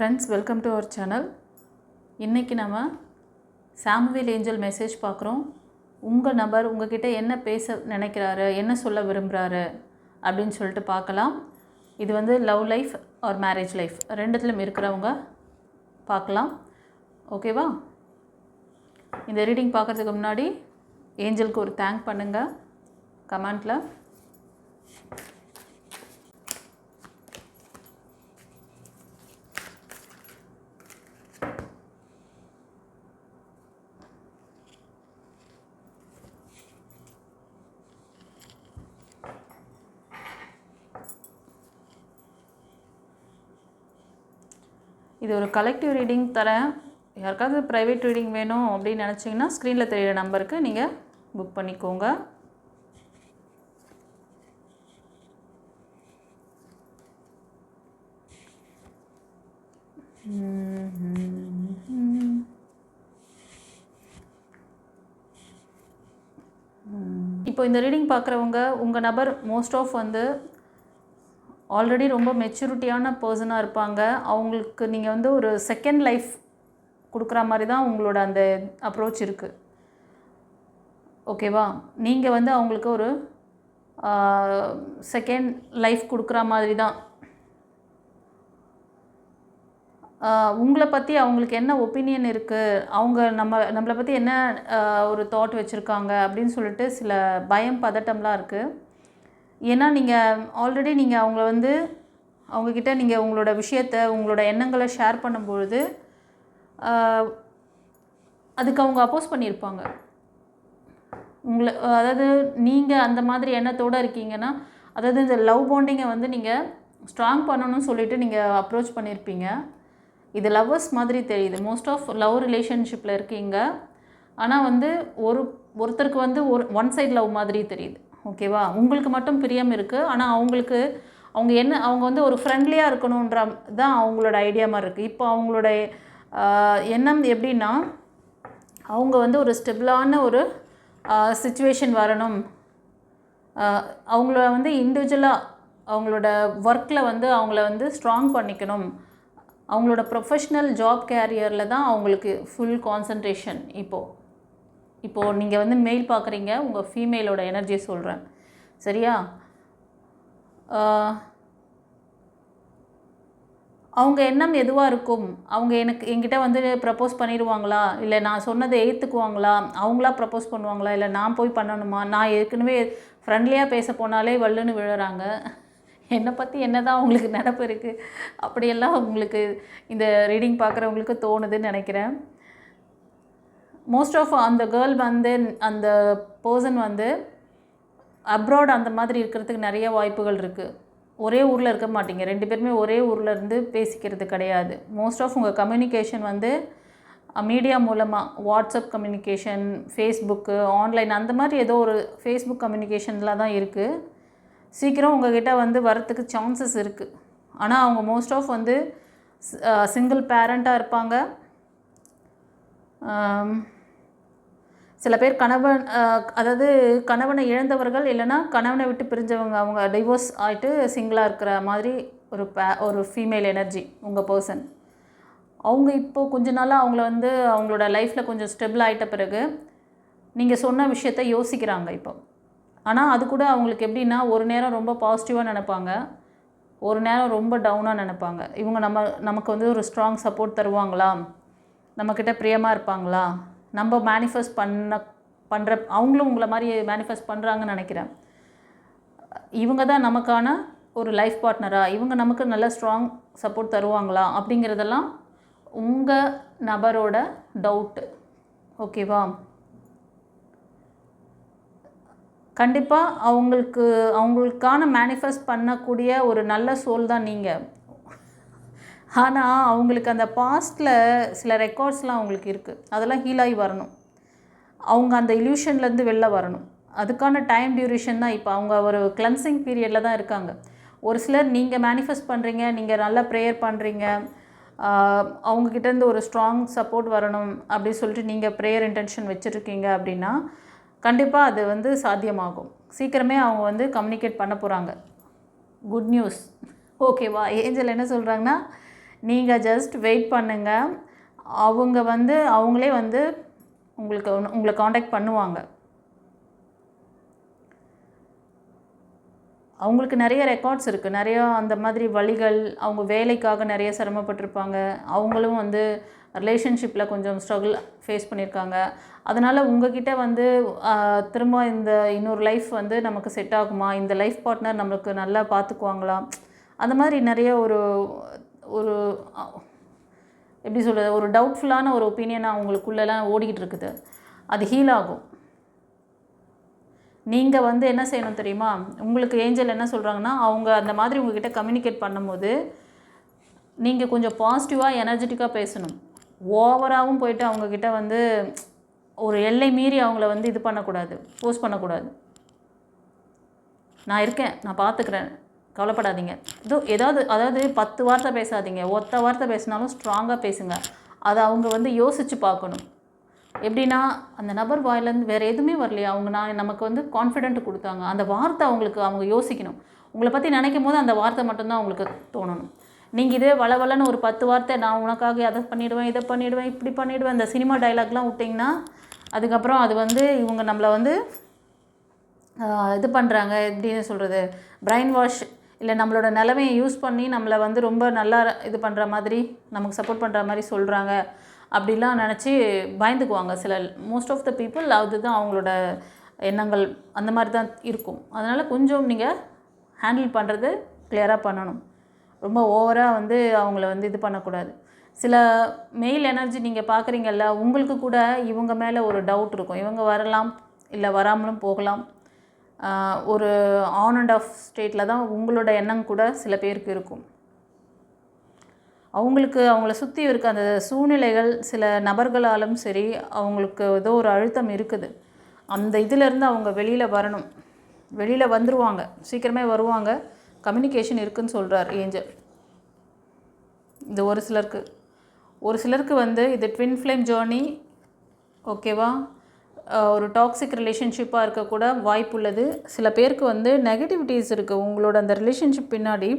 Friends welcome to our channel இன்றைக்கி நம்ம Samuel angel message பார்க்குறோம். உங்கள் நபர் உங்ககிட்ட என்ன பேச நினைக்கிறாரு என்ன சொல்ல விரும்புகிறாரு அப்படின்னு சொல்லிட்டு பார்க்கலாம். இது வந்து love life or marriage life ரெண்டுத்துலையும் இருக்கிறவங்க பார்க்கலாம். ஓகேவா இந்த ரீடிங் பார்க்குறதுக்கு முன்னாடி ஏஞ்சலுக்கு ஒரு தேங்க் பண்ணுங்கள் கமெண்ட்டில் இது ஒரு கலெக்டிவ் ரீடிங் தரேன். யாருக்காவது ப்ரைவேட் ரீடிங் வேணும் அப்படின்னு நினச்சிங்கன்னா ஸ்க்ரீனில் தெரியிற நம்பருக்கு நீங்கள் புக் பண்ணிக்கோங்க. இப்போ இந்த ரீடிங் பார்க்குறவங்க உங்கள் நபர் மோஸ்ட் ஆஃப் வந்து ஆல்ரெடி ரொம்ப மெச்சூரிட்டியான பர்சனாக இருப்பாங்க. அவங்களுக்கு நீங்கள் வந்து ஒரு செகண்ட் லைஃப் கொடுக்குற மாதிரி தான் உங்களோட அந்த அப்ரோச் இருக்குது ஓகேவா நீங்கள் வந்து அவங்களுக்கு ஒரு செகண்ட் லைஃப் கொடுக்குற மாதிரி தான். உங்களை பற்றி அவங்களுக்கு என்ன ஒப்பீனியன் இருக்குது அவங்க நம்ம நம்மளை பற்றி என்ன ஒரு தாட் வச்சுருக்காங்க? அப்படின்னு சொல்லிட்டு சில பயம் பதட்டம்லாம் இருக்குது ஏன்னா நீங்கள் ஆல்ரெடி நீங்கள் அவங்கள வந்து அவங்கக்கிட்ட நீங்கள் உங்களோட விஷயத்த உங்களோட எண்ணங்களை ஷேர் பண்ணும்பொழுது அதுக்கு அவங்க அப்போஸ் பண்ணியிருப்பாங்க. உங்களை அதாவது நீங்கள் அந்த மாதிரி எண்ணத்தோடு இருக்கீங்கன்னா அதாவது இந்த லவ் பாண்டிங்கை வந்து நீங்கள் ஸ்ட்ராங் பண்ணணும்னு சொல்லிட்டு நீங்கள் அப்ரோச் பண்ணியிருப்பீங்க. இது லவ்வர்ஸ் மாதிரி தெரியுது. மோஸ்ட் ஆஃப் லவ் ரிலேஷன்ஷிப்பில் இருக்கீங்க. ஆனால் வந்து ஒரு ஒருத்தருக்கு வந்து ஒரு ஒன் சைட் லவ் மாதிரி தெரியுது. ஓகேவா? உங்களுக்கு மட்டும் பிரியம் இருக்குது ஆனால் அவங்களுக்கு அவங்க என்ன அவங்க வந்து ஒரு ஃப்ரெண்ட்லியாக இருக்கணுன்ற தான் அவங்களோட ஐடியா மாதிரி இருக்குது இப்போ அவங்களோட எண்ணம் எப்படின்னா அவங்க வந்து ஒரு ஸ்டெபிளான ஒரு சுச்சுவேஷன் வரணும். அவங்கள வந்து இண்டிவிஜுவலாக அவங்களோட ஒர்க்கில் வந்து அவங்கள வந்து ஸ்ட்ராங் பண்ணிக்கணும். அவங்களோட ப்ரொஃபஷ்னல் ஜாப் கேரியரில் தான் அவங்களுக்கு ஃபுல் கான்சன்ட்ரேஷன் இப்போது இப்போது நீங்கள் வந்து மெயில் பார்க்குறீங்க உங்கள் ஃபீமேலோட எனர்ஜியை சொல்கிறேன் சரியா? அவங்க எண்ணம் எதுவாக இருக்கும்? அவங்க எனக்கு என்கிட்ட வந்து ப்ரப்போஸ் பண்ணிடுவாங்களா? இல்லை நான் சொன்னதை ஏற்றுக்குவாங்களா அவங்களா ப்ரப்போஸ் பண்ணுவாங்களா? இல்லை நான் போய் பண்ணணுமா? நான் ஏற்கனவே ஃப்ரெண்ட்லியாக பேச போனாலே வல்லுன்னு விழுறாங்க. என்னை பற்றி என்ன தான் அவங்களுக்கு நினப்பு இருக்குது அப்படியெல்லாம் உங்களுக்கு இந்த ரீடிங் பார்க்குறவங்களுக்கு தோணுதுன்னு நினைக்கிறேன். மோஸ்ட் ஆஃப் அந்த கேர்ள் வந்து அந்த பர்சன் வந்து அப்ராட் அந்த மாதிரி இருக்கிறதுக்கு நிறைய வாய்ப்புகள் இருக்குது ஒரே ஊரில் இருக்க மாட்டீங்க. ரெண்டு பேருமே ஒரே ஊரில் இருந்து பேசிக்கிறது கிடையாது. மோஸ்ட் ஆஃப் உங்கள் கம்யூனிகேஷன் வந்து மீடியா மூலமாக வாட்ஸ்அப் கம்யூனிகேஷன் ஃபேஸ்புக்கு ஆன்லைன் அந்த மாதிரி ஏதோ ஒரு ஃபேஸ்புக் கம்யூனிகேஷனில் தான் இருக்குது சீக்கிரம் உங்ககிட்ட வந்து வரத்துக்கு சான்சஸ் இருக்குது ஆனால் அவங்க மோஸ்ட் ஆஃப் வந்து சிங்கிள் பேரண்ட்டாக இருப்பாங்க. சில பேர் கணவன் அதாவது கணவனை இழந்தவர்கள் இல்லைன்னா கணவனை விட்டு பிரிஞ்சவங்க அவங்க டிவோர்ஸ் ஆகிட்டு சிங்கிளாக இருக்கிற மாதிரி ஒரு பே ஒரு ஃபீமேல் எனர்ஜி உங்கள் பர்சன் அவங்க இப்போது கொஞ்ச நாளாக அவங்கள வந்து அவங்களோட லைஃப்பில் கொஞ்சம் ஸ்டெபிள் ஆகிட்ட பிறகு நீங்கள் சொன்ன விஷயத்த யோசிக்கிறாங்க இப்போ. ஆனால் அது கூட அவங்களுக்கு எப்படின்னா ஒரு நேரம் ரொம்ப பாசிட்டிவாக நினைப்பாங்க ஒரு நேரம் ரொம்ப டவுனாக நினைப்பாங்க. இவங்க நம்ம நமக்கு வந்து ஒரு ஸ்ட்ராங் சப்போர்ட் தருவாங்களா? நம்மக்கிட்ட பிரியமாக இருப்பாங்களா? நம்ம மேனிஃபெஸ்ட் பண்ண பண்ணுற அவங்களும் உங்களை மாதிரி மேனிஃபெஸ்ட் பண்ணுறாங்கன்னு நினைக்கிறேன். இவங்க தான் நமக்கான ஒரு லைஃப் பார்ட்னராக இவங்க நமக்கு நல்ல ஸ்ட்ராங் சப்போர்ட் தருவாங்களா? அப்படிங்கிறதெல்லாம் உங்கள் நபரோட டவுட்டு ஓகேவா கண்டிப்பாக அவங்களுக்கு அவங்களுக்கான மேனிஃபெஸ்ட் பண்ணக்கூடிய ஒரு நல்ல சோல் தான் நீங்கள் ஆனால் அவங்களுக்கு அந்த பாஸ்டில் சில ரெக்கார்ட்ஸ்லாம் அவங்களுக்கு இருக்குது அதெல்லாம் ஹீல் ஆகி வரணும். அவங்க அந்த இல்யூஷன்லேருந்து வெளில வரணும். அதுக்கான டைம் டியூரேஷன் தான் இப்போ அவங்க ஒரு கிளன்சிங் பீரியடில் தான் இருக்காங்க. ஒரு சிலர் நீங்கள் மேனிஃபெஸ்ட் பண்ணுறீங்க நீங்கள் நல்லா ப்ரேயர் பண்ணுறீங்க அவங்கக்கிட்டேருந்து ஒரு ஸ்ட்ராங் சப்போர்ட் வரணும் அப்படின்னு சொல்லிட்டு நீங்கள் ப்ரேயர் இன்டென்ஷன் வச்சுருக்கீங்க அப்படின்னா கண்டிப்பாக அது வந்து சாத்தியமாகும். சீக்கிரமே அவங்க வந்து கம்யூனிகேட் பண்ண போகிறாங்க குட் நியூஸ் ஓகேவா ஏஞ்சல் என்ன சொல்கிறாங்கன்னா நீங்கள் ஜஸ்ட் வெயிட் பண்ணுங்கள் அவங்க வந்து அவங்களே வந்து உங்களுக்கு உங்களை காண்டாக்ட் பண்ணுவாங்க. அவங்களுக்கு நிறைய ரெக்கார்ட்ஸ் இருக்குது நிறையா அந்த மாதிரி வழிகள் அவங்க வேலைக்காக நிறைய சிரமப்பட்டிருப்பாங்க. அவங்களும் வந்து ரிலேஷன்ஷிப்பில் கொஞ்சம் ஸ்ட்ரகிள் ஃபேஸ் பண்ணியிருக்காங்க. அதனால் உங்ககிட்ட வந்து திரும்ப இந்த இன்னொரு லைஃப் வந்து நமக்கு செட் ஆகுமா? இந்த லைஃப் பார்ட்னர் நம்மளுக்கு நல்லா பார்த்துக்குவாங்களா அந்த மாதிரி நிறைய ஒரு ஒரு எப்படி சொல்கிறது ஒரு டவுட்ஃபுல்லான ஒரு ஒப்பீனியனாக அவங்களுக்குள்ளெல்லாம் ஓடிக்கிட்டு இருக்குது. அது ஹீல் ஆகும். நீங்கள் வந்து என்ன செய்யணும் தெரியுமா? உங்களுக்கு ஏஞ்சல் என்ன சொல்கிறாங்கன்னா அவங்க அந்த மாதிரி உங்ககிட்ட கம்யூனிகேட் பண்ணும்போது நீங்கள் கொஞ்சம் பாசிட்டிவாக எனர்ஜெட்டிக்காக பேசணும். ஓவராகவும் போயிட்டு அவங்கக்கிட்ட வந்து ஒரு எல்லை மீறி அவங்கள வந்து இது பண்ணக்கூடாது போஸ்ட் பண்ணக்கூடாது. நான் இருக்கேன் நான் பார்த்துக்கிறேன் கவலைப்படாதீங்க. இதோ ஏதாவது அதாவது பத்து வார்த்தை பேசாதீங்க. ஒத்த வார்த்தை பேசினாலும் ஸ்ட்ராங்காக பேசுங்க. அதை அவங்க வந்து யோசித்து பார்க்கணும். எப்படின்னா அந்த நபர் வாயிலேருந்து வேறு எதுவுமே வரலையா. அவங்க நான் நமக்கு வந்து கான்ஃபிடென்ட் கொடுத்தாங்க. அந்த வார்த்தை அவங்களுக்கு அவங்க யோசிக்கணும். உங்களை பற்றி நினைக்கும் போது அந்த வார்த்தை மட்டும்தான் அவங்களுக்கு தோணணும். நீங்கள் இதே வளவலன்னு ஒரு பத்து வார்த்தை நான் உனக்காக அதை பண்ணிவிடுவேன் இதை பண்ணிவிடுவேன் இப்படி பண்ணிவிடுவேன் இந்த சினிமா டைலாக்லாம் விட்டிங்கன்னா அதுக்கப்புறம் அது வந்து இவங்க நம்மளை வந்து இது பண்ணுறாங்க எப்படின்னு சொல்கிறது பிரைன் வாஷ் இல்லை நம்மளோட நிலமையை யூஸ் பண்ணி நம்மளை வந்து ரொம்ப நல்லா இது பண்ணுற மாதிரி நமக்கு சப்போர்ட் பண்ணுற மாதிரி சொல்கிறாங்க அப்படிலாம் நினச்சி பயந்துக்குவாங்க சில மோஸ்ட் ஆஃப் த பீப்புள் அதுதான் அவங்களோட எண்ணங்கள் அந்த மாதிரி தான் இருக்கும். அதனால் கொஞ்சம் நீங்கள் ஹேண்டில் பண்ணுறது கிளியராக பண்ணணும். ரொம்ப ஓவராக வந்து அவங்கள வந்து இது பண்ணக்கூடாது. சில மெயில் எனர்ஜி நீங்கள் பார்க்குறீங்கல்ல உங்களுக்கு கூட இவங்க மேலே ஒரு டவுட் இருக்கும். இவங்க வரலாம் இல்லை வராமலும் போகலாம். ஒரு ஆன் அண்ட் ஆஃப் ஸ்டேட்டில் தான் உங்களோட எண்ணம் கூட சில பேருக்கு இருக்கும். அவங்களுக்கு அவங்கள சுற்றி இருக்க அந்த சூழ்நிலைகள் சில நபர்களாலும் சரி அவங்களுக்கு ஏதோ ஒரு அழுத்தம் இருக்குது. அந்த இதிலேருந்து அவங்க வெளியில் வரணும். வெளியில் வந்துருவாங்க. சீக்கிரமே வருவாங்க. கம்யூனிகேஷன் இருக்குன்னு சொல்கிறார் ஏஞ்சல். இது ஒரு சிலருக்கு. ஒரு சிலருக்கு வந்து இது ட்வின் ஃப்ளேம் ஜேர்னி ஓகேவா ஒரு டாக்ஸிக் ரிலேஷன்ஷிப்பாக இருக்கக்கூட வாய்ப்புள்ளது. சில பேருக்கு வந்து நெகட்டிவிட்டிஸ் இருக்குது உங்களோட அந்த ரிலேஷன்ஷிப் பின்னாடி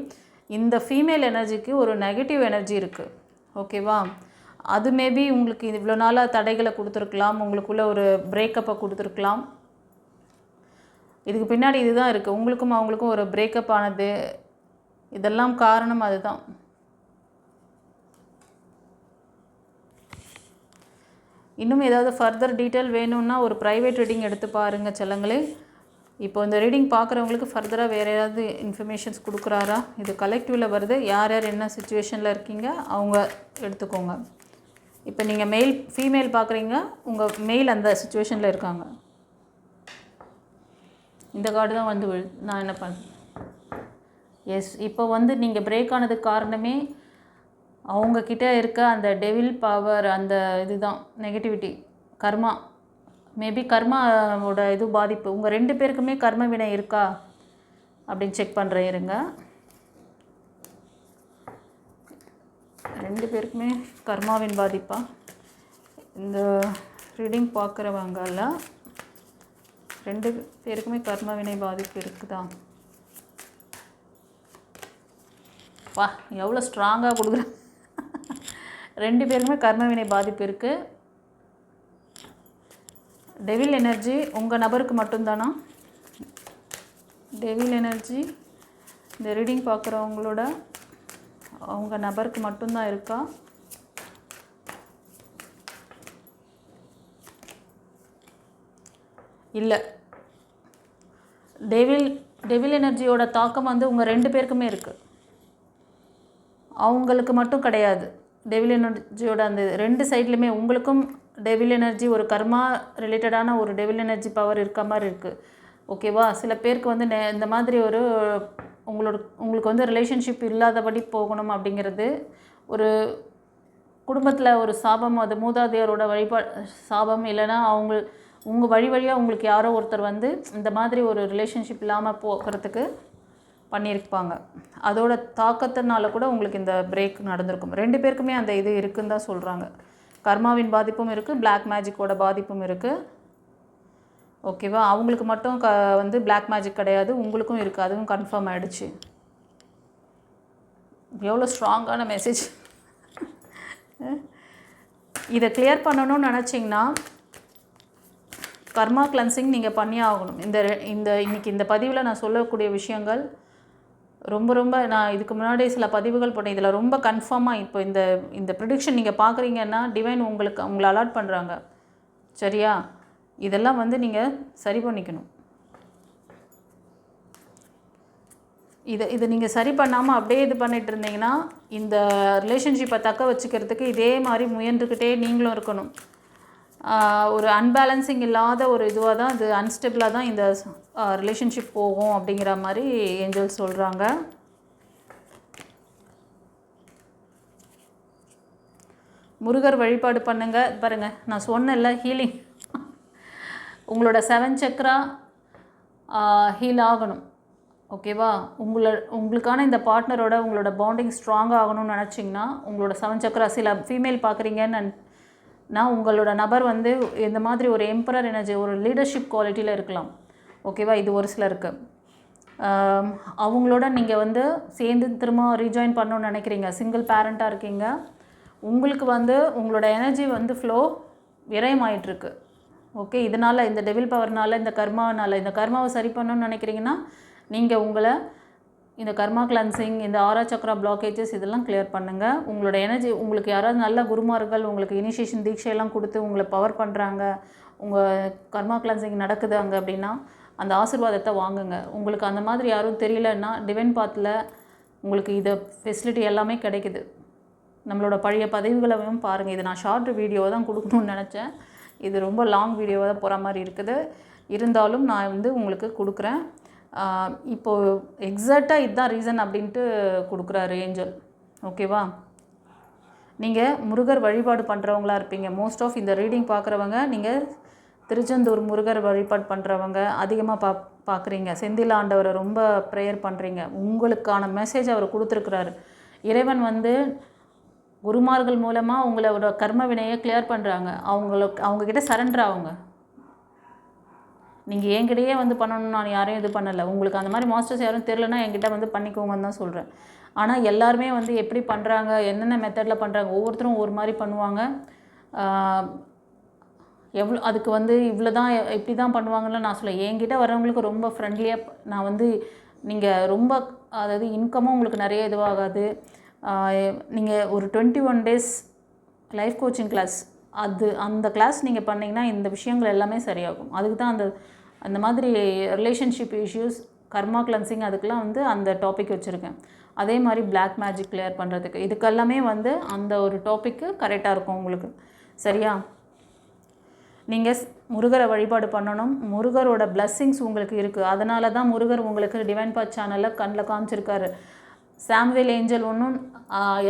இந்த ஃபீமேல் எனர்ஜிக்கு ஒரு நெகட்டிவ் எனர்ஜி இருக்குது ஓகேவா அது மேபி உங்களுக்கு இவ்வளோ நாளாக தடைகளை கொடுத்துருக்கலாம். உங்களுக்குள்ள ஒரு பிரேக்கப்பை கொடுத்துருக்கலாம். இதுக்கு பின்னாடி இதுதான் இருக்குது உங்களுக்கும் அவங்களுக்கும் ஒரு பிரேக்கப் ஆனது. இதெல்லாம் காரணம் அதுதான். இன்னும் ஏதாவது ஃபர்தர் டீட்டெயில் வேணும்னா ஒரு ப்ரைவேட் ரீடிங் எடுத்து பாருங்கள் செல்லங்களே. இப்போ இந்த ரீடிங் பார்க்குறவங்களுக்கு ஃபர்தராக வேறு ஏதாவது இன்ஃபர்மேஷன்ஸ் கொடுக்குறாரா? இது கலெக்டிவில் வருது. யார் யார் என்ன சுச்சுவேஷனில் இருக்கீங்க அவங்க எடுத்துக்கோங்க. இப்போ நீங்கள் மெயில் ஃபீமேல் பார்க்குறீங்க உங்கள் மெயில் அந்த சுச்சுவேஷனில் இருக்காங்க. இந்த கார்டு தான் வந்து நான் என்ன பண்ண எஸ் இப்போ வந்து நீங்கள் பிரேக் ஆனதுக்கு காரணமே அவங்கக்கிட்ட இருக்க அந்த டெவில் பவர் அந்த இதுதான் நெகட்டிவிட்டி கர்மா. மேபி கர்மாவோட இது பாதிப்பு. உங்கள் ரெண்டு பேருக்குமே கர்ம வினை இருக்கா? அப்படின்னு செக் பண்ணுறேன் இருங்க. ரெண்டு பேருக்குமே கர்மாவின் பாதிப்பா? இந்த ரீடிங் பார்க்குறவங்கள ரெண்டு பேருக்குமே கர்ம வினை பாதிப்பு இருக்குதா? வா எவ்வளோ ஸ்ட்ராங்காக கொடுக்குறேன் ரெண்டு பேருக்குமே கர்மவினை பாதிப்பு இருக்குது டெவில் எனர்ஜி உங்கள் நபருக்கு மட்டும்தானா? டெவில் எனர்ஜி இந்த ரீடிங் பார்க்குறவங்களோட அவங்க நபருக்கு மட்டும்தான் இருக்கா? இல்லை. டெவில் டெவில் எனர்ஜியோட தாக்கம் வந்து உங்கள் ரெண்டு பேருக்குமே இருக்குது அவங்களுக்கு மட்டும் கிடையாது. டெவில் எனர்ஜியோட அந்த ரெண்டு சைட்லையுமே உங்களுக்கும் டெவில் எனர்ஜி ஒரு கர்மா ரிலேட்டடான ஒரு டெவில் எனர்ஜி பவர் இருக்க மாதிரி இருக்குது ஓகேவா சில பேருக்கு வந்து நெ- இந்த மாதிரி ஒரு உங்களோட உங்களுக்கு வந்து ரிலேஷன்ஷிப் இல்லாதபடி போகணும் அப்படிங்கிறது ஒரு குடும்பத்தில் ஒரு சாபம் அது மூதாதையரோட வழிபா சாபம் இல்லைன்னா அவங்க உங்கள் வழி வழியாக உங்களுக்கு யாரோ ஒருத்தர் வந்து இந்த மாதிரி ஒரு ரிலேஷன்ஷிப் இல்லாமல் போகிறதுக்கு பண்ணியிருப்பாங்க. அதோட தாக்கத்தினால கூட உங்களுக்கு இந்த பிரேக் நடந்திருக்கும். ரெண்டு பேருக்குமே அந்த இது இருக்குன்னு தான் சொல்கிறாங்க கர்மாவின் பாதிப்பும் இருக்குது பிளாக் மேஜிக்கோட பாதிப்பும் இருக்குது ஓகேவா அவங்களுக்கு மட்டும் க வந்து பிளாக் மேஜிக் கிடையாது உங்களுக்கும் இருக்குது அதுவும் கன்ஃபார்ம் ஆகிடுச்சு எவ்வளோ ஸ்ட்ராங்கான மெசேஜ் இதை கிளியர் பண்ணணும்னு நினச்சிங்கன்னா கர்மா கிளன்சிங் நீங்கள் பண்ணியே ஆகணும். இந்த ரெ- இந்த இன்றைக்கி இந்த பதிவில் நான் சொல்லக்கூடிய விஷயங்கள் ரொம்ப ரொம்ப நான் இதுக்கு முன்னாடி சில பதிவுகள் போட்டேன். இதில் ரொம்ப கன்ஃபார்மாக இப்போ இந்த இந்த ப்ரிடிக்ஷன் நீங்கள் பார்க்குறீங்கன்னா டிவைன் உங்களுக்கு உங்களை அலாட் பண்ணுறாங்க சரியா? இதெல்லாம் வந்து நீங்கள் சரி பண்ணிக்கணும். இதை இதை நீங்கள் சரி பண்ணாமல் அப்படியே இது பண்ணிட்டு இருந்தீங்கன்னா இந்த ரிலேஷன்ஷிப்பை தக்க வச்சுக்கிறதுக்கு இதே மாதிரி முயன்றுக்கிட்டே நீங்களும் இருக்கணும். ஒரு அன்பேலன்சிங் இல்லாத ஒரு இதுவாக தான் இது அன்ஸ்டபிளாக தான் இந்த ரிலேஷன்ஷிப் போகும் அப்படிங்கிற மாதிரி ஏஞ்சல் சொல்கிறாங்க முருகர் வழிபாடு பண்ணுங்கள் பாருங்கள் நான் சொன்னேன்ல ஹீலிங் உங்களோட செவன் சக்ரா ஹீல் ஆகணும். ஓகேவா உங்களை உங்களுக்கான இந்த பார்ட்னரோட உங்களோட பாண்டிங் ஸ்ட்ராங் ஆகணும்னு நினச்சிங்கன்னா உங்களோட செவன் சக்ரா சில ஃபீமேல் பார்க்குறீங்கன்னு நான் உங்களோட நபர் வந்து இந்த மாதிரி ஒரு எம்பரர் எனர்ஜி ஒரு லீடர்ஷிப் குவாலிட்டியில் இருக்கலாம். ஓகேவா இது ஒரு சிலருக்கு. அவங்களோட நீங்கள் வந்து சேர்ந்து திரும்ப ரீஜாயின் பண்ணணும்னு நினைக்கிறீங்க? சிங்கிள் பேரண்ட்டாக இருக்கீங்க. உங்களுக்கு வந்து உங்களோட எனர்ஜி வந்து ஃப்ளோ விரயமாயிட்ருக்கு ஓகே இதனால் இந்த டெவில் பவர்னால இந்த கர்மாவனால் இந்த கர்மாவை சரி பண்ணணும்னு நினைக்கிறீங்கன்னா நீங்கள் உங்களை இந்த கர்மா கிளன்சிங் இந்த ஆரா சக்ரா பிளாக்கேஜஸ் இதெல்லாம் கிளியர் பண்ணுங்கள் உங்களோட எனர்ஜி உங்களுக்கு யாராவது நல்ல குருமார்கள் உங்களுக்கு இனிஷியேஷன் தீட்சையெல்லாம் கொடுத்து உங்களை பவர் பண்ணுறாங்க உங்கள் கர்மா கிளன்சிங் நடக்குது அங்கே அப்படின்னா அந்த ஆசீர்வாதத்தை வாங்குங்க. உங்களுக்கு அந்த மாதிரி யாரும் தெரியலன்னா டிவைன் பாத்தில் உங்களுக்கு இதை ஃபெசிலிட்டி எல்லாமே கிடைக்குது. நம்மளோட பழைய பதிவுகளையும் பாருங்கள் இது நான் ஷார்ட் வீடியோ தான் கொடுக்கணும்னு நினச்சேன். இது ரொம்ப லாங் வீடியோவாக தான் போகிற மாதிரி இருக்குது. இருந்தாலும் நான் வந்து உங்களுக்கு கொடுக்குறேன். இப்போது எக்ஸாக்டாக இதுதான் ரீசன் அப்படின்ட்டு கொடுக்குறாரு ஏஞ்சல். ஓகேவா? நீங்கள் முருகர் வழிபாடு பண்ணுறவங்களா இருப்பீங்க. மோஸ்ட் ஆஃப் இந்த ரீடிங் பார்க்குறவங்க நீங்கள் திருச்செந்தூர் முருகர் வழிபாடு பண்ணுறவங்க அதிகமாக பா பார்க்குறீங்க. செந்தில் ஆண்டவரை ரொம்ப ப்ரேயர் பண்ணுறீங்க உங்களுக்கான மெசேஜ் அவர் கொடுத்துருக்குறாரு. இறைவன் வந்து குருமார்கள் மூலமாக உங்களோட கர்ம வினையை கிளியர் பண்ணுறாங்க அவங்களுக்கு அவங்கக்கிட்ட சரண்டர் ஆகுங்க. நீங்கள் என்கிட்டயே வந்து பண்ணணும்னு நான் யாரையும் இது பண்ணலை. உங்களுக்கு அந்த மாதிரி மாஸ்டர்ஸ் யாரும் தெரிலனா என்கிட்ட வந்து பண்ணிக்கோங்கன்னு தான் சொல்கிறேன் ஆனால் எல்லாருமே வந்து எப்படி பண்ணுறாங்க என்னென்ன மெத்தடில் பண்ணுறாங்க ஒவ்வொருத்தரும் ஒரு மாதிரி பண்ணுவாங்க. எவ்வளோ அதுக்கு வந்து இவ்வளோ தான் இப்படி தான் பண்ணுவாங்கன்னு நான் சொல்ல என்கிட்ட வரவங்களுக்கு ரொம்ப ஃப்ரெண்ட்லியாக நான் வந்து நீங்கள் ரொம்ப அதாவது இன்கமும் உங்களுக்கு நிறைய இதுவாகாது. நீங்கள் ஒரு twenty one days life coaching class அது அந்த கிளாஸ் நீங்கள் பண்ணிங்கன்னா இந்த விஷயங்கள் எல்லாமே சரியாகும். அதுக்கு தான் அந்த அந்த மாதிரி ரிலேஷன்ஷிப் இஷ்யூஸ் கர்மா கிளன்சிங் அதுக்கெலாம் வந்து அந்த டாபிக் வச்சுருக்கேன். அதே மாதிரி பிளாக் மேஜிக் கிளியர் பண்ணுறதுக்கு இதுக்கெல்லாமே வந்து அந்த ஒரு டாப்பிக்கு கரெக்டாக இருக்கும் உங்களுக்கு. சரியா? நீங்கள் முருகரை வழிபாடு பண்ணணும். முருகரோட பிளஸ்ஸிங்ஸ் உங்களுக்கு இருக்குது அதனால தான் முருகர் உங்களுக்கு டிவைன் பாத் சேனலில் கண்ணில் காமிச்சிருக்காரு. சாம்வேல் ஏஞ்சல் ஒன்றும்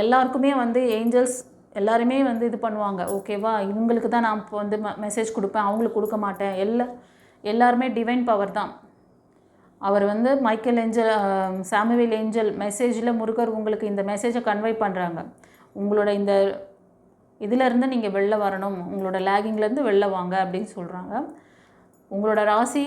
எல்லாருக்குமே வந்து ஏஞ்சல்ஸ் எல்லாருமே வந்து இது பண்ணுவாங்க. ஓகேவா இவங்களுக்கு தான் நான் இப்போ வந்து மெசேஜ் கொடுப்பேன். அவங்களுக்கு கொடுக்க மாட்டேன். எல்லா எல்லாருமே டிவைன் பவர் தான். அவர் வந்து மைக்கேல் ஏஞ்சல் சாமுவேல் ஏஞ்சல் மெசேஜில் முருகர் உங்களுக்கு இந்த மெசேஜை கன்வே பண்ணுறாங்க உங்களோட இந்த இதிலேருந்து நீங்கள் வெளில வரணும். உங்களோட லேகிங்லேருந்து வெளில வாங்க அப்படின்னு சொல்கிறாங்க உங்களோட ராசி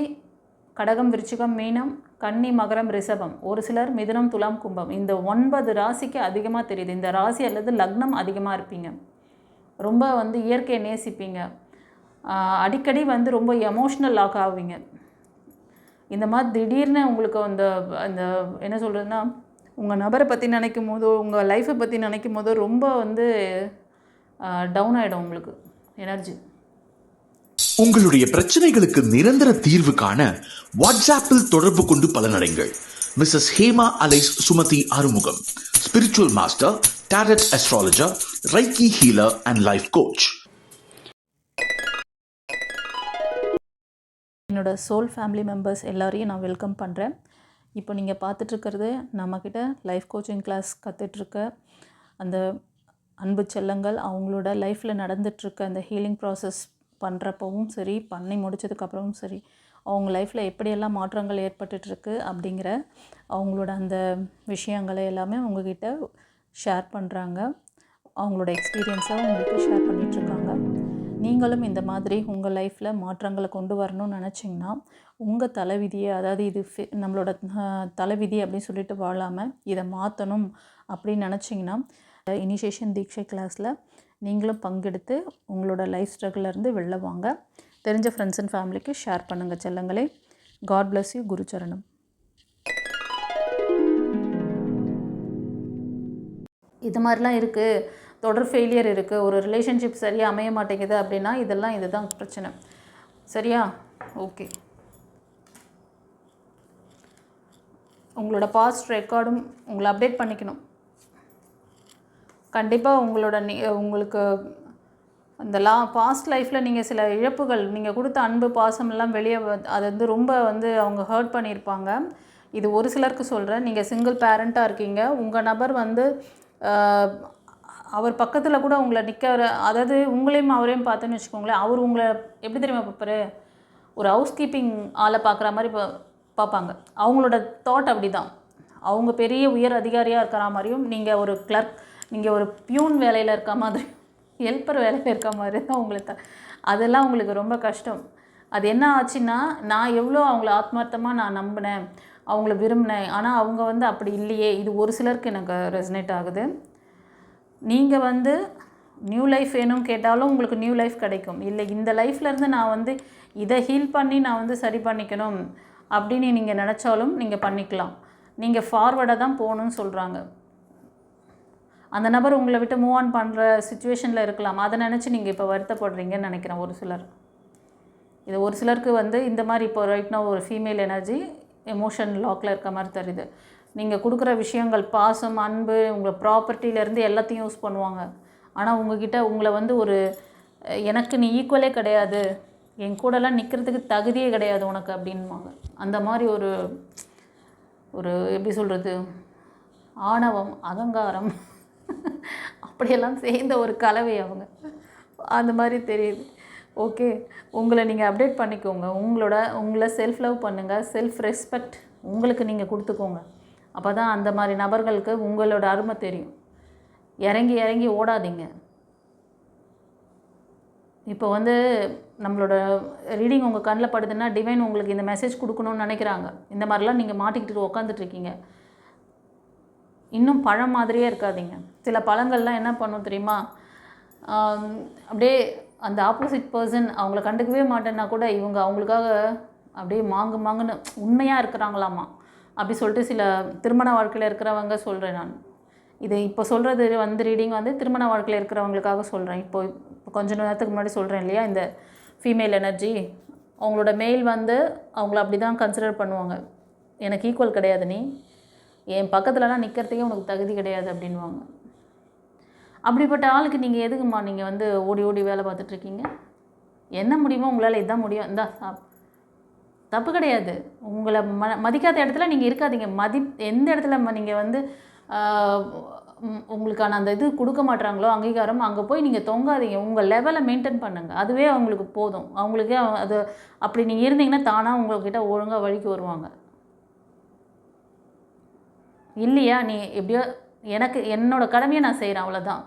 கடகம் விருச்சிகம் மீனம் கன்னி மகரம் ரிஷபம். ஒரு சிலர் மிதுனம் துலாம் கும்பம். இந்த ஒன்பது ராசிக்கு அதிகமாக தெரியுது. இந்த ராசி அல்லது லக்னம் அதிகமாக இருப்பீங்க. ரொம்ப வந்து இயற்கையை நேசிப்பீங்க. அடிக்கடி வந்து ரொம்ப எமோஷ்னல் லாக் ஆவீங்க. இந்த மாதிரி திடீர்னு உங்களுக்கு அந்த அந்த என்ன சொல்கிறதுன்னா உங்கள் நபரை பற்றி நினைக்கும் போதோ உங்கள் லைஃப்பை பற்றி நினைக்கும் போதோ ரொம்ப வந்து டவுன் ஆகிடும் உங்களுக்கு எனர்ஜி உங்களுடைய பிரச்சனைகளுக்கு நிரந்தர தீர்வு காண வாட்ஸ்அப்பில் தொடர்பு கொண்டு பலனடைங்கள். Mrs Hema Alice Sumathi Arumugam. Spiritual master tarot astrologer reiki healer and life coach என்னோட சோல் ஃபேமிலி மெம்பர்ஸ் எல்லாரையும் நான் வெல்கம் பண்ணுறேன் இப்போ நீங்கள் பார்த்துட்ருக்கிறது நம்மக்கிட்ட லைஃப் கோச்சிங் கிளாஸ் கற்றுட்ருக்க அந்த அன்பு செல்லங்கள் அவங்களோட லைஃப்பில் நடந்துகிட்ருக்க அந்த ஹீலிங் ப்ராசஸ் பண்ணுறப்பவும் சரி பண்ணி முடிச்சதுக்கப்புறமும் சரி அவங்க லைஃப்பில் எப்படியெல்லாம் மாற்றங்கள் ஏற்பட்டுட்ருக்கு அப்படிங்கிற அவங்களோட அந்த விஷயங்களை எல்லாமே அவங்கக்கிட்ட ஷேர் பண்ணுறாங்க அவங்களோட எக்ஸ்பீரியன்ஸை அவங்களுக்கு ஷேர் பண்ணிகிட்ருக்காங்க நீங்களும் இந்த மாதிரி உங்கள் லைஃப்பில் மாற்றங்களை கொண்டு வரணும்னு நினச்சிங்கன்னா உங்கள் தலைவிதியை அதாவது இது நம்மளோட தலைவிதி அப்படின்னு சொல்லிட்டு வாழாமல் இதை மாற்றணும் அப்படின்னு நினச்சிங்கன்னா இனிஷியேஷன் தீட்சை கிளாஸில் நீங்களும் பங்கெடுத்து உங்களோட லைஃப் ஸ்ட்ரகிளிருந்து வெளில வாங்க. தெரிஞ்ச ஃப்ரெண்ட்ஸ் அண்ட் ஃபேமிலிக்கு ஷேர் பண்ணுங்கள் செல்லங்களே. காட் பிளஸ் யூ குருச்சரணம். இது மாதிரிலாம் இருக்குது தொடர் ஃபெயிலியர் இருக்குது ஒரு ரிலேஷன்ஷிப் சரியாக அமைய மாட்டேங்குது அப்படின்னா இதெல்லாம் இதுதான் பிரச்சனை. சரியா? ஓகே உங்களோட பாஸ்ட் ரெக்கார்டும் உங்களை அப்டேட் பண்ணிக்கணும். கண்டிப்பாக உங்களோட நீ உங்களுக்கு அந்த லா பாஸ்ட் லைஃப்பில் நீங்கள் சில இழப்புகள் நீங்கள் கொடுத்த அன்பு பாசமெல்லாம் வெளியே அது வந்து ரொம்ப வந்து அவங்க ஹர்ட் பண்ணியிருப்பாங்க. இது ஒரு சிலருக்கு சொல்கிறேன் நீங்கள் சிங்கிள் பேரண்ட்டாக இருக்கீங்க. உங்கள் நபர் வந்து அவர் பக்கத்தில் கூட உங்களை நிற்கிற அதாவது உங்களையும் அவரையும் பார்த்தேன்னு வச்சுக்கோங்களேன். அவர் உங்களை எப்படி தெரியுமா பார்ப்பாரு? ஒரு ஹவுஸ் கீப்பிங் ஆளை பார்க்குற மாதிரி பா பார்ப்பாங்க. அவங்களோட தாட் அப்படி தான் அவங்க பெரிய உயர் அதிகாரியாக இருக்கிற மாதிரியும் நீங்கள் ஒரு கிளர்க் நீங்கள் ஒரு பியூன் வேலையில் இருக்க மாதிரி ஹெல்ப்பர் வேலையில் இருக்க மாதிரி தான் உங்களுக்கு த- அதெல்லாம் உங்களுக்கு ரொம்ப கஷ்டம். அது என்ன ஆச்சுன்னா நான் எவ்வளோ அவங்கள ஆத்மார்த்தமாக நான் நம்பினேன் அவங்கள விரும்பினேன் ஆனால் அவங்க வந்து அப்படி இல்லையே இது ஒரு சிலருக்கு எனக்கு ரெசனேட் ஆகுது. நீங்கள் வந்து நியூ லைஃப் வேணும் கேட்டாலும் உங்களுக்கு நியூ லைஃப் கிடைக்கும். இல்லை இந்த லைஃப்லேருந்து நான் வந்து இதை ஹீல் பண்ணி நான் வந்து சரி பண்ணிக்கணும் அப்படின்னு நீங்கள் நினச்சாலும் நீங்கள் பண்ணிக்கலாம். நீங்கள் ஃபார்வர்டாக தான் போகணும்னு சொல்கிறாங்க அந்த நபர் உங்களை விட்டு மூவ் ஆன் பண்ணுற சுச்சுவேஷனில் இருக்கலாம். அதை நினச்சி நீங்கள் இப்போ வருத்தப்படுறீங்கன்னு நினைக்கிறேன் ஒரு சிலர். இது ஒரு சிலருக்கு வந்து இந்த மாதிரி இப்போ ரைட்னா ஒரு ஃபீமேல் எனர்ஜி எமோஷன் லாக்கில் இருக்க மாதிரி தெரியுது. நீங்கள் கொடுக்குற விஷயங்கள் பாசம் அன்பு உங்களை ப்ராப்பர்ட்டியிலேருந்து எல்லாத்தையும் யூஸ் பண்ணுவாங்க. ஆனால் உங்ககிட்ட உங்களை வந்து ஒரு எனக்கு நீ ஈக்குவலே கிடையாது. என் கூடலாம் நிற்கிறதுக்கு தகுதியே கிடையாது உனக்கு அப்படின்வாங்க அந்த மாதிரி ஒரு ஒரு எப்படி சொல்கிறது ஆணவம் அகங்காரம். அப்படியெல்லாம் சேர்ந்த ஒரு கலவை அவங்க. அந்த மாதிரி தெரியுது. ஓகே உங்களை நீங்கள் அப்டேட் பண்ணிக்கோங்க. உங்களோட உங்களை செல்ஃப் லவ் பண்ணுங்கள் செல்ஃப் ரெஸ்பெக்ட் உங்களுக்கு நீங்கள் கொடுத்துக்கோங்க. அப்போ தான் அந்த மாதிரி நபர்களுக்கு உங்களோட அருமை தெரியும். இறங்கி இறங்கி ஓடாதீங்க. இப்போ வந்து நம்மளோட ரீடிங் உங்கள் கண்ணில் படுதுன்னா டிவைன் உங்களுக்கு இந்த மெசேஜ் கொடுக்கணும்னு நினைக்கிறாங்க. இந்த மாதிரிலாம் நீங்கள் மாட்டிக்கிட்டு உட்காந்துட்ருக்கீங்க இன்னும் பழம் மாதிரியே இருக்காதீங்க. சில பழங்கள்லாம் என்ன பண்ணும் தெரியுமா? அப்படியே அந்த ஆப்போசிட் பர்சன் அவங்கள கண்டுக்கவே மாட்டேன்னா கூட இவங்க அவங்களுக்காக அப்படியே மாங்கு மாங்குன்னு உண்மையாக இருக்கிறாங்களாமா? அப்படி சொல்லிட்டு சில திருமண வாழ்க்கையில் இருக்கிறவங்க சொல்கிறேன் நான். இது இப்போ சொல்கிறது வந்து ரீடிங் வந்து திருமண வாழ்க்கையில் இருக்கிறவங்களுக்காக சொல்கிறேன் இப்போ இப்போ கொஞ்ச நேரத்துக்கு முன்னாடி சொல்கிறேன் இல்லையா? இந்த ஃபீமேல் எனர்ஜி அவங்களோட மெயில் வந்து அவங்கள அப்படி தான் கன்சிடர் பண்ணுவாங்க. எனக்கு ஈக்குவல் கிடையாது நீ. என் பக்கத்துலலாம் நிற்கிறதுக்கே உனக்கு தகுதி கிடையாது அப்படின்வாங்க அப்படிப்பட்ட ஆளுக்கு நீங்கள் எதுக்குமா நீங்கள் வந்து ஓடி ஓடி வேலை பார்த்துட்ருக்கீங்க? என்ன முடியுமோ உங்களால் இதான் முடியும். இந்தா சாப். தப்பு கிடையாது. உங்களை ம மதிக்காத இடத்துல நீங்கள் இருக்காதீங்க. மதி எந்த இடத்துல நீங்கள் வந்து உங்களுக்கான அந்த இது கொடுக்க மாட்றாங்களோ அங்கீகாரம் அங்கே போய் நீங்கள் தொங்காதீங்க. உங்கள் லெவலை மெயின்டைன் பண்ணுங்கள் அதுவே அவங்களுக்கு போதும். அவங்களுக்கே அது அப்படி நீங்கள் இருந்தீங்கன்னா தானாக உங்கள்கிட்ட ஒழுங்காக வழிக்கு வருவாங்க. இல்லையா நீ எப்படியோ எனக்கு என்னோட கடமையை நான் செய்கிறேன் அவ்வளோதான்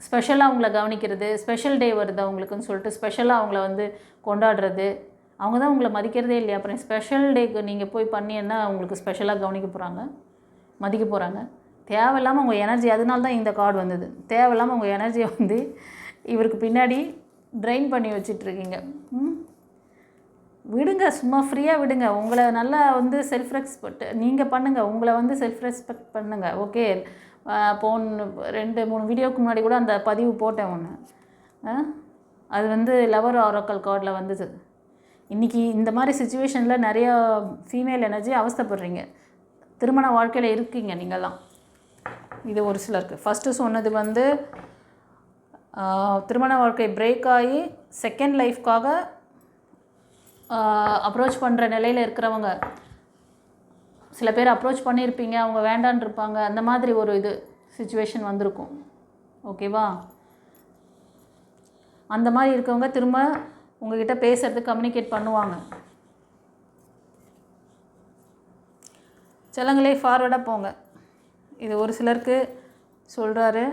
ஸ்பெஷலாக அவங்கள கவனிக்கிறது ஸ்பெஷல் டே வருது அவங்களுக்குன்னு சொல்லிட்டு ஸ்பெஷலாக அவங்கள வந்து கொண்டாடுறது. அவங்க தான் உங்களை மதிக்கிறதே இல்லையா? அப்புறம் ஸ்பெஷல் டேக்கு நீங்கள் போய் பண்ணி என்ன அவங்களுக்கு ஸ்பெஷலாக கவனிக்க போகிறாங்க மதிக்க போகிறாங்க தேவையில்லாமல் உங்கள் எனர்ஜி அதனால தான் இந்த கார்டு வந்தது. தேவையில்லாமல் உங்கள் எனர்ஜியை வந்து இவருக்கு பின்னாடி ட்ரைன் பண்ணி வச்சிட்ருக்கீங்க ம்? விடுங்க சும்மா ஃப்ரீயாக விடுங்க. உங்களை நல்லா வந்து செல்ஃப் ரெஸ்பெக்ட் நீங்கள் பண்ணுங்கள் உங்களை வந்து செல்ஃப் ரெஸ்பெக்ட் பண்ணுங்கள் ஓகே போன் ரெண்டு மூணு வீடியோக்கு முன்னாடி கூட அந்த பதிவு போட்டேன் ஒன்று அது வந்து லவர் ஆரோக்கல் கார்டில் வந்தது. இன்றைக்கி இந்த மாதிரி சுச்சுவேஷனில் நிறையா ஃபீமேல் எனர்ஜி அவஸ்தைப்படுறீங்க. திருமண வாழ்க்கையில் இருக்கீங்க நீங்கள்லாம். இது ஒரு சிலருக்கு. ஃபஸ்ட்டு சொன்னது வந்து திருமண வாழ்க்கை பிரேக் ஆகி செகண்ட் லைஃப்காக அப்ரோச் பண்ணுற நிலையில் இருக்கிறவங்க. சில பேர் அப்ரோச் பண்ணியிருப்பீங்க அவங்க வேண்டான் இருப்பாங்க. அந்த மாதிரி ஒரு இது சுச்சுவேஷன் வந்திருக்கும். ஓகேவா அந்த மாதிரி இருக்கவங்க திரும்ப உங்ககிட்ட பேசுறதுக்கு கம்யூனிகேட் பண்ணுவாங்க. சிலங்களே ஃபார்வர்டாக போங்க. இது ஒரு சிலருக்கு சொல்கிறாரு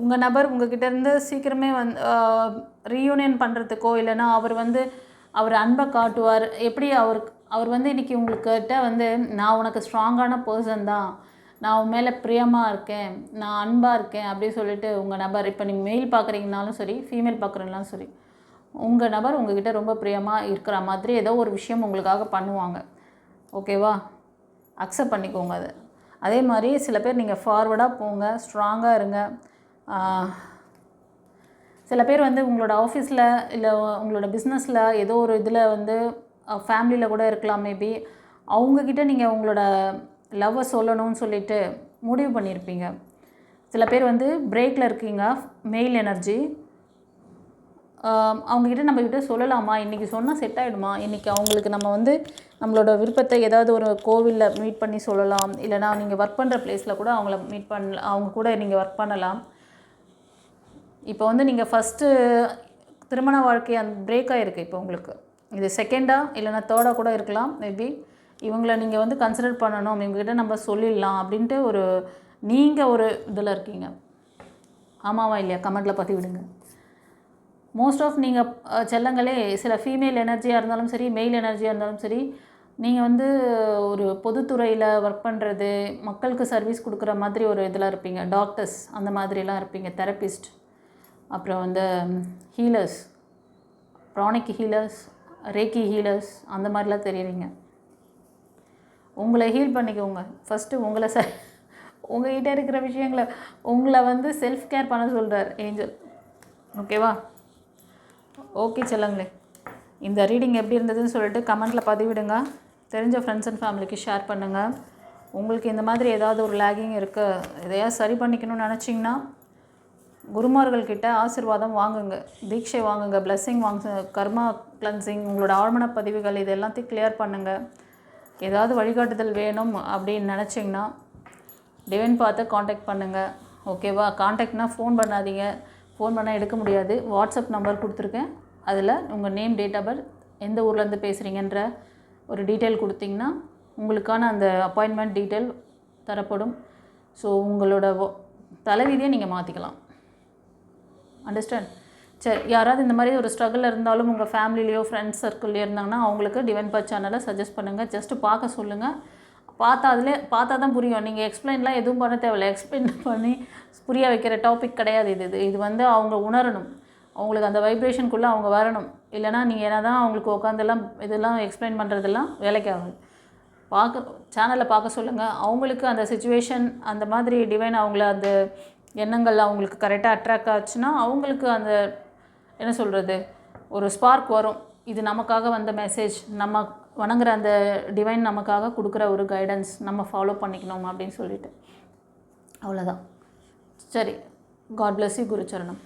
உங்கள் நபர் உங்ககிட்ட இருந்து சீக்கிரமே வந்து ரீயூனியன் பண்ணுறதுக்கோ இல்லைன்னா அவர் வந்து அவர் அன்பை காட்டுவார். எப்படி அவர் அவர் வந்து இன்றைக்கி உங்கள்கிட்ட வந்து நான் உனக்கு ஸ்ட்ராங்கான பர்சன் தான். நான் உன் மேலே பிரியமாக இருக்கேன். நான் அன்பாக இருக்கேன் அப்படின்னு சொல்லிட்டு உங்கள் நபர் இப்போ நீங்கள் மெயில் பார்க்குறீங்கனாலும் சரி ஃபீமேல் பார்க்குறீங்கனாலும் சரி உங்கள் நபர் உங்ககிட்ட ரொம்ப பிரியமாக இருக்கிற மாதிரி ஏதோ ஒரு விஷயம் உங்களுக்காக பண்ணுவாங்க. ஓகேவா அக்செப்ட் பண்ணிக்கோங்க அது. அதே மாதிரி சில பேர் நீங்கள் ஃபார்வர்டாக போங்க ஸ்ட்ராங்காக இருங்க. சில பேர் வந்து உங்களோட ஆஃபீஸில் இல்லை உங்களோட பிஸ்னஸில் ஏதோ ஒரு இதில் வந்து ஃபேமிலியில் கூட இருக்கலாம் மேபி அவங்கக்கிட்ட நீங்கள் உங்களோட லவ்வை சொல்லணும்னு சொல்லிட்டு முடிவு பண்ணியிருப்பீங்க சில பேர் வந்து பிரேக்கில் இருக்கீங்க மெயில் எனர்ஜி அவங்கக்கிட்ட நம்ம கிட்டே சொல்லலாமா? இன்றைக்கி சொன்னால் செட் ஆகிடுமா இன்றைக்கி அவங்களுக்கு நம்ம வந்து நம்மளோட விருப்பத்தை ஏதாவது ஒரு கோவிலில் மீட் பண்ணி சொல்லலாம். இல்லைனா நீங்கள் ஒர்க் பண்ணுற ப்ளேஸில் கூட அவங்கள மீட் பண்ண அவங்க கூட நீங்கள் ஒர்க் பண்ணலாம். இப்போ வந்து நீங்கள் ஃபஸ்ட்டு திருமண வாழ்க்கை அந்த பிரேக் ஆகிருக்கு இப்போ உங்களுக்கு. இது செகண்டாக இல்லைனா தேர்டாக கூட இருக்கலாம் மேபி இவங்களை நீங்கள் வந்து கன்சிடர் பண்ணணும் இவங்ககிட்ட நம்ம சொல்லிடலாம் அப்படின்ட்டு ஒரு நீங்கள் ஒரு இதில் இருக்கீங்க. ஆமாவா இல்லையா? கமெண்ட்டில் பற்றி விடுங்க மோஸ்ட் ஆஃப் நீங்கள் செல்லங்களே சில ஃபீமேல் எனர்ஜியாக இருந்தாலும் சரி மெயில் எனர்ஜியாக இருந்தாலும் சரி நீங்கள் வந்து ஒரு பொதுத்துறையில் ஒர்க் பண்ணுறது மக்களுக்கு சர்வீஸ் கொடுக்குற மாதிரி ஒரு இதில் இருப்பீங்க. டாக்டர்ஸ் அந்த மாதிரிலாம் இருப்பீங்க. தெரபிஸ்ட் அப்புறம் வந்து healers pranic healers reiki healers அந்த மாதிரிலாம் தெரியுறீங்க. உங்களை ஹீல் பண்ணிக்கோங்க. ஃபஸ்ட்டு உங்களை ச உங்ககிட்ட இருக்கிற விஷயங்களை உங்களை வந்து செல்ஃப் கேர் பண்ண சொல்கிறார் ஏஞ்சல் ஓகேவா ஓகே செல்லங்களே. இந்த ரீடிங் எப்படி இருந்ததுன்னு சொல்லிட்டு கமெண்ட்டில் பதிவிடுங்க. தெரிஞ்ச ஃப்ரெண்ட்ஸ் அண்ட் ஃபேமிலிக்கு ஷேர் பண்ணுங்கள் உங்களுக்கு இந்த மாதிரி ஏதாவது ஒரு லேகிங் இருக்குது எதையாவது சரி பண்ணிக்கணும்னு நினச்சிங்கன்னா குருமார்கள்கிட்ட ஆசீர்வாதம் வாங்குங்க. தீட்சை வாங்குங்க. பிளெஸ்ஸிங் வாங்க கர்மா கிளன்சிங் உங்களோட ஆழ்மன பதிவுகள் இது எல்லாத்தையும் கிளியர் பண்ணுங்கள் ஏதாவது வழிகாட்டுதல் வேணும் அப்படின்னு நினச்சிங்கன்னா டிவைன் பார்த்து காண்டாக்ட் பண்ணுங்கள் ஓகேவா காண்டாக்ட்னா ஃபோன் பண்ணாதீங்க. ஃபோன் பண்ணால் எடுக்க முடியாது. வாட்ஸ்அப் நம்பர் கொடுத்துருக்கேன். அதில் உங்கள் நேம் டேட் ஆஃப் பர்த் எந்த ஊர்லேருந்து பேசுகிறீங்கன்ற ஒரு டீட்டெயில் கொடுத்தீங்கன்னா உங்களுக்கான அந்த அப்பாயின்மெண்ட் டீட்டெயில் தரப்படும். ஸோ உங்களோட wo- தலைவிதியை நீங்கள் மாற்றிக்கலாம் அண்டர்ஸ்டாண்ட் சரி யாராவது இந்த மாதிரி ஒரு ஸ்ட்ரகிள் இருந்தாலும் உங்கள் ஃபேமிலிலேயோ ஃப்ரெண்ட்ஸ் சர்க்கிள்லேயோ இருந்தாங்கன்னா அவங்களுக்கு டிவைன் பர் சேனலை சஜஸ்ட் பண்ணுங்கள் ஜஸ்ட்டு பார்க்க சொல்லுங்கள் பார்த்தா அதிலே பார்த்தா தான் புரியும். நீங்கள் எக்ஸ்பிளைன்லாம் எதுவும் பண்ண தேவையில்ல. எக்ஸ்பிளைன் பண்ணி புரிய வைக்கிற டாபிக் கிடையாது இது. இது இது வந்து அவங்க உணரணும். அவங்களுக்கு அந்த வைப்ரேஷனுக்குள்ளே அவங்க வரணும். இல்லைனா நீங்கள் என்ன தான் அவங்களுக்கு உட்காந்துலாம் இதெல்லாம் எக்ஸ்பிளைன் பண்ணுறதெல்லாம் வேலைக்கு ஆகுது பார்க்க சேனலை பார்க்க சொல்லுங்கள் அவங்களுக்கு அந்த சுச்சுவேஷன் அந்த மாதிரி டிவைன் அவங்கள அந்த எண்ணங்கள் அவங்களுக்கு கரெக்டாக அட்ராக்ட் ஆச்சுன்னா அவங்களுக்கு அந்த என்ன சொல்கிறது ஒரு ஸ்பார்க் வரும். இது நமக்காக வந்த மெசேஜ் நம்ம வணங்குற அந்த டிவைன் நமக்காக கொடுக்குற ஒரு கைடன்ஸ் நம்ம ஃபாலோ பண்ணிக்கணும் அப்படின்னு சொல்லிட்டு. அவ்வளோதான் சரி காட் பிளஸ் யூ குருச்சரணம்